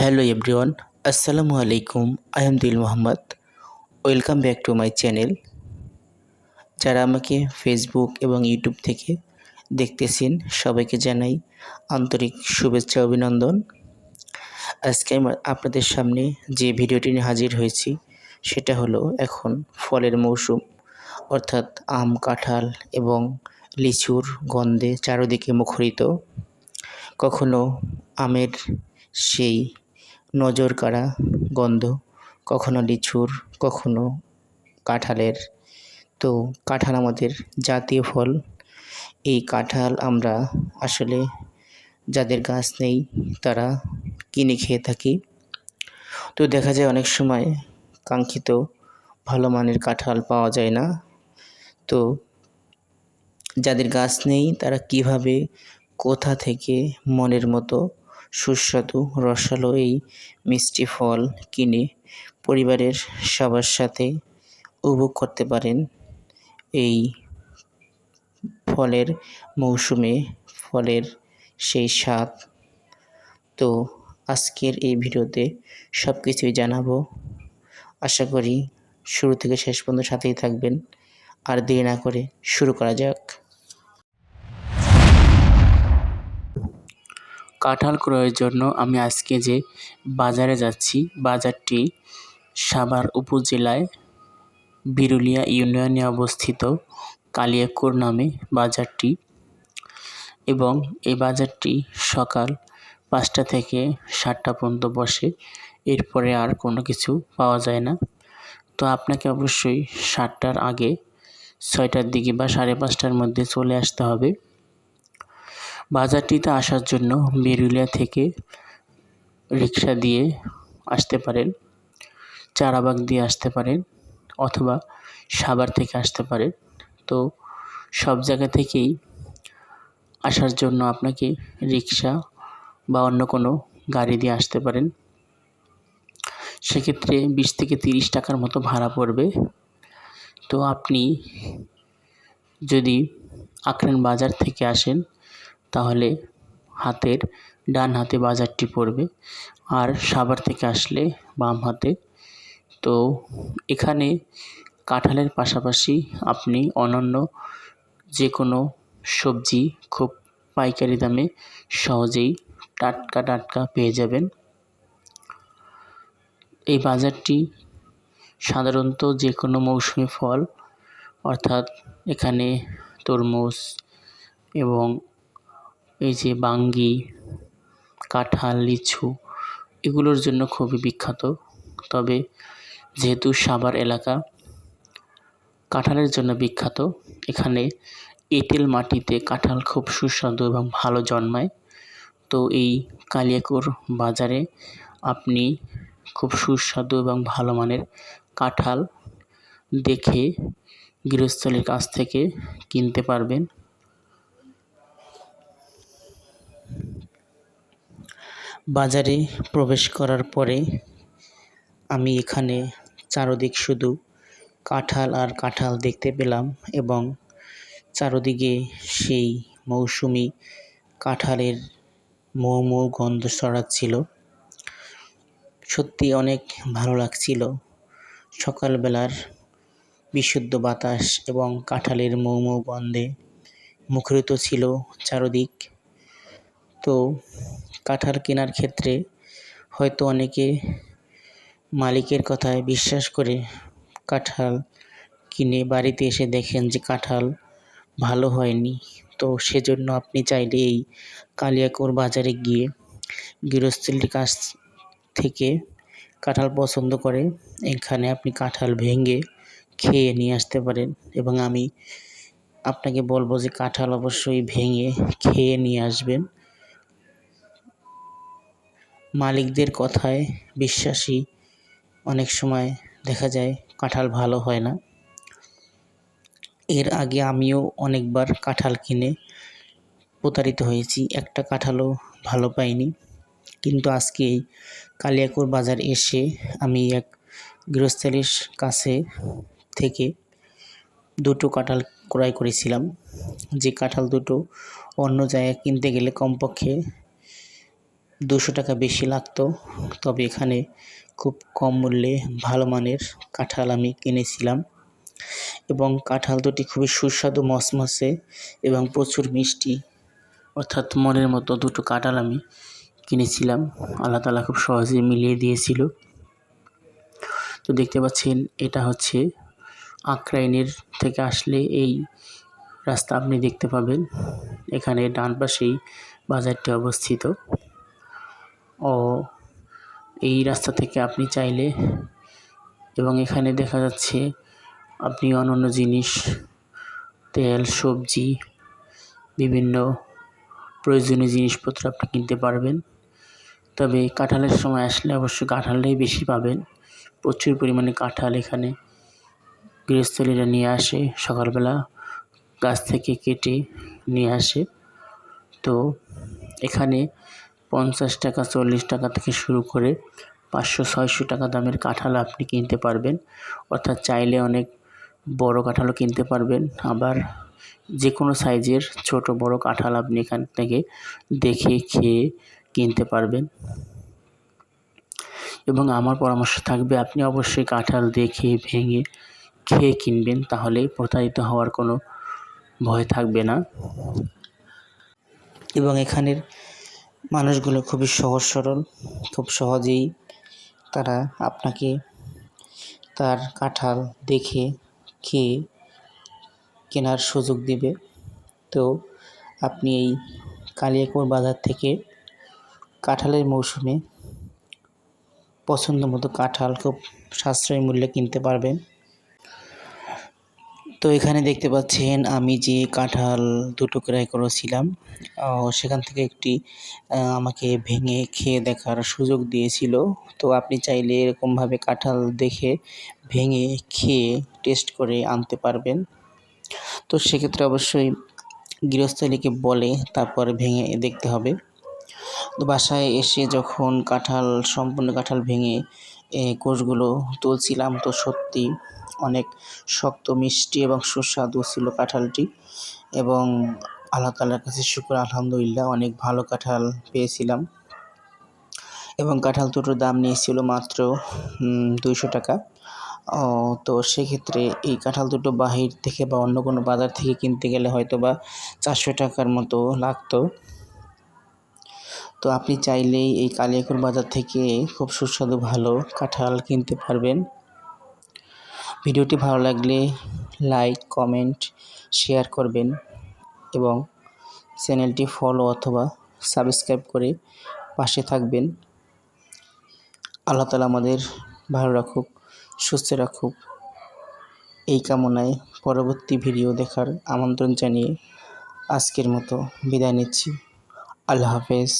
Hello everyone, আসসালামু আলাইকুম, I am Dil Mohammad. Welcome back to my channel. যারা আমাকে ফেসবুক এবং ইউটিউব থেকে দেখতেছেন, সবাইকে জানাই আন্তরিক শুভেচ্ছা, অভিনন্দন। আজকে আমি আপনাদের সামনে যে ভিডিওটি নিয়ে হাজির হয়েছি, সেটা হলো এখন ফলের মৌসুম, অর্থাৎ আম, কাঁঠাল এবং লিচুর গন্ধে চারদিকে মুখরিত। কখনো আমের সেই নজর কাড়া গন্ধ, কখনো লিচুর, কখনো কাঁঠালের। তো কাঁঠাল আমাদের জাতীয় ফল। এই কাঁঠাল আমরা আসলে যাদের গাছ নেই তারা কিনে খেয়ে থাকি। তো দেখা যায় অনেক সময় কাঙ্ক্ষিত ভালো মানের কাঁঠাল পাওয়া যায় না। তো যাদের গাছ নেই তারা কীভাবে কোথা থেকে মনের মতো সুস্বাদু রসালো এই মিষ্টি ফল কিনে পরিবারের সবার সাথে উপভোগ করতে পারেন। এই ফলের মৌসুমে ফলের সেই স্বাদ। তো আজকের এই ভিডিওতে সব কিছুই জানাব। আশা করি শুরু থেকে শেষ পর্যন্ত সাথেই থাকবেন। আর দেরি না করে শুরু করা যাক। কাঁঠাল ক্রয়ের জন্য আমি আজকে যে বাজারে যাচ্ছি, বাজারটি সাভার উপজেলায় বিরুলিয়া ইউনিয়নে অবস্থিত কালিয়াকুর নামে বাজারটি এবং এই বাজারটি সকাল পাঁচটা থেকে সাতটা পর্যন্ত বসে। এরপরে আর কোনো কিছু পাওয়া যায় না। তো আপনাকে অবশ্যই সাতটার আগে ছয়টার দিকে বা সাড়ে পাঁচটার মধ্যে চলে আসতে হবে। বাজারটিতে আসার জন্য বেরুলিয়া থেকে রিক্সা দিয়ে আসতে পারেন, চারাবাগ দিয়ে আসতে পারেন অথবা সাভার থেকে আসতে পারেন। তো সব জায়গা থেকেই আসার জন্য আপনাকে রিক্সা বা অন্য কোনো গাড়ি দিয়ে আসতে পারেন। সেক্ষেত্রে বিশ থেকে তিরিশ টাকার মতো ভাড়া পড়বে। তো আপনি যদি আখরান বাজার থেকে আসেন তাহলে হাতের ডান হাতে বাজারটি পড়বে। আর সাভার থেকে আসলে বাম হাতে। তো এখানে কাঁঠালের পাশাপাশি আপনি অন্যান্য যে কোনো সবজি খুব পাইকারি দামে সহজেই টাটকা টাটকা পেয়ে যাবেন। এই বাজারটি সাধারণত যে কোনো মৌসুমি ফল, অর্থাৎ এখানে তরমুজ এবং এই যে বাঙ্গি, কাঁঠাল, লিচু, এগুলোর জন্য খুবই বিখ্যাত। তবে যেহেতু সাভার এলাকা, কাঁঠালের জন্য বিখ্যাত। এখানে এঁটেল মাটিতে কাঁঠাল খুব সুস্বাদু এবং ভালো জন্মায়। তো এই কালিয়াকুর বাজারে আপনি খুব সুস্বাদু এবং ভালো মানের কাঁঠাল দেখে গৃহস্থলীর কাছ থেকে কিনতে পারবেন। বাজারে প্রবেশ করার পরে আমি এখানে চারদিক শুধু কাঁঠাল আর কাঁঠাল দেখতে পেলাম এবং চারদিকে সেই মৌসুমি কাঁঠালের মৌ মৌ গন্ধ ছড়াচ্ছিল। সত্যি অনেক ভালো লাগছিল। সকালবেলার বিশুদ্ধ বাতাস এবং কাঁঠালের মৌ মৌ গন্ধে মুখরিত ছিল চারদিক। তো কাঁঠাল কেনার ক্ষেত্রে হয়তো অনেকে মালিকের কথায় বিশ্বাস করে কাঁঠাল কিনে বাড়িতে এসে দেখেন যে কাঁঠাল ভালো হয়নি। তো সেজন্য আপনি চাইলে এই কালিয়াকোর বাজারে গিয়ে গৃহস্থলীর কাছ থেকে কাঁঠাল পছন্দ করে, এখানে আপনি কাঁঠাল ভেঙে খেয়ে নিয়ে আসতে পারেন এবং আমি আপনাকে বলব যে কাঁঠাল অবশ্যই ভেঙে খেয়ে নিয়ে আসবেন। মালিকদের কথায় বিশ্বাসী অনেক সময় দেখা যায় কাঁঠাল ভালো হয় না। এর আগে আমিও অনেকবার কাঁঠাল কিনে প্রতারিত হয়েছি। একটা কাঁঠালও ভালো পাইনি। কিন্তু আজকে কালিয়াকুর বাজার এসে আমি এক গৃহস্থলীর কাছে থেকে দুটো কাঁঠাল ক্রয় করেছিলাম। যে কাঁঠাল দুটো অন্য জায়গায় কিনতে গেলে কমপক্ষে দুশো টাকা বেশি লাগতো। তবে এখানে খুব কম মূল্যে ভালো মানের কাঁঠাল আমি কিনেছিলাম। এবং কাঁঠাল দুটি খুবই সুস্বাদু মসমসে এবং প্রচুর মিষ্টি। অর্থাৎ মনের মতো দুটো কাঁঠাল আমি কিনেছিলাম। আল্লাহ তালা খুব সহজেই মিলিয়ে দিয়েছিল। তো দেখতে পাচ্ছেন, এটা হচ্ছে আক্রাইনের থেকে আসলে এই রাস্তা আপনি দেখতে পাবেন। এখানে ডান পাশেই বাজারটি অবস্থিত। ও এই রাস্তা থেকে আপনি চাইলে এবং এখানে দেখা যাচ্ছে আপনি অন্যান্য জিনিস, তেল, সবজি, বিভিন্ন প্রয়োজনীয় জিনিসপত্র আপনি কিনতে পারবেন। তবে কাঁঠালের সময় আসলে অবশ্যই কাঁঠালটাই বেশি পাবেন। প্রচুর পরিমাণে কাঁঠাল এখানে গৃহস্থলীরা নিয়ে আসে, সকালবেলা গাছ থেকে কেটে নিয়ে আসে। তো এখানে পঞ্চাশ টাকা, চল্লিশ টাকা থেকে শুরু করে পাঁচশো, ছয়শো টাকা দামের কাঁঠাল আপনি কিনতে পারবেন। অর্থাৎ চাইলে অনেক বড় কাঁঠালও কিনতে পারবেন। আবার যে কোনো সাইজের ছোট, বড় কাঁঠাল আপনি এখান থেকে দেখে, খেয়ে কিনতে পারবেন। এবং আমার পরামর্শ থাকবে, আপনি অবশ্যই কাঁঠাল দেখে, ভেঙে, খেয়ে কিনবেন, তাহলে প্রতারিত হওয়ার কোনো ভয় থাকবে না। এবং এখানের মানুষগুলো খুবই সহজ সরল, খুব সহজেই তারা আপনাকে তার কাঁঠাল দেখে খেয়ে কেনার সুযোগ দিবে। তো আপনি এই কালিয়াকৈর বাজার থেকে কাঁঠালের মৌসুমে পছন্দ মতো কাঁঠাল খুব সাশ্রয়ী মূল্যে কিনতে পারবেন। তো এখানে দেখতে পাচ্ছেন আমি যে কাঁঠাল দুটো ক্রয় করেছিলাম সেখান থেকে একটি আমাকে ভেঙে খেয়ে দেখার সুযোগ দিয়েছিল। তো আপনি চাইলে এরকমভাবে কাঁঠাল দেখে ভেঙে খেয়ে টেস্ট করে আনতে পারবেন। তো সেক্ষেত্রে অবশ্যই গৃহস্থলীকে বলে তারপর ভেঙে দেখতে হবে। তো বাসায় এসে যখন কাঁঠাল, সম্পূর্ণ কাঁঠাল ভেঙে কোষগুলো তুলছিলাম তো সত্যি অনেক শক্ত, মিষ্টি এবং সুস্বাদু ছিল কাঁঠালটি এবং আল্লাহ তালার কাছে শুক্র, আলহামদুলিল্লাহ অনেক ভালো কাঁঠাল পেয়েছিলাম। এবং কাঁঠাল দুটোর দাম নিয়েছিল মাত্র দুইশো টাকা। তো সেক্ষেত্রে এই কাঁঠাল দুটো বাহির থেকে বা অন্য কোনো বাজার থেকে কিনতে গেলে হয়তো বা চারশো টাকার মতো লাগতো। তো আপনি চাইলেই এই কালিয়াকুর বাজার থেকে খুব সুস্বাদু ভালো কাঁঠাল কিনতে পারবেন। ভিডিওটি ভালো লাগলে লাইক, কমেন্ট, শেয়ার করবেন এবং চ্যানেলটি ফলো অথবা সাবস্ক্রাইব করে পাশে থাকবেন। আল্লাহ তালা আমাদের ভালো রাখুক, সুস্থ রাখুক। এই কামনায় পরবর্তী ভিডিও দেখার আমন্ত্রণ জানিয়ে আজকের মতো বিদায় নিচ্ছি। আল্লাহ হাফেজ।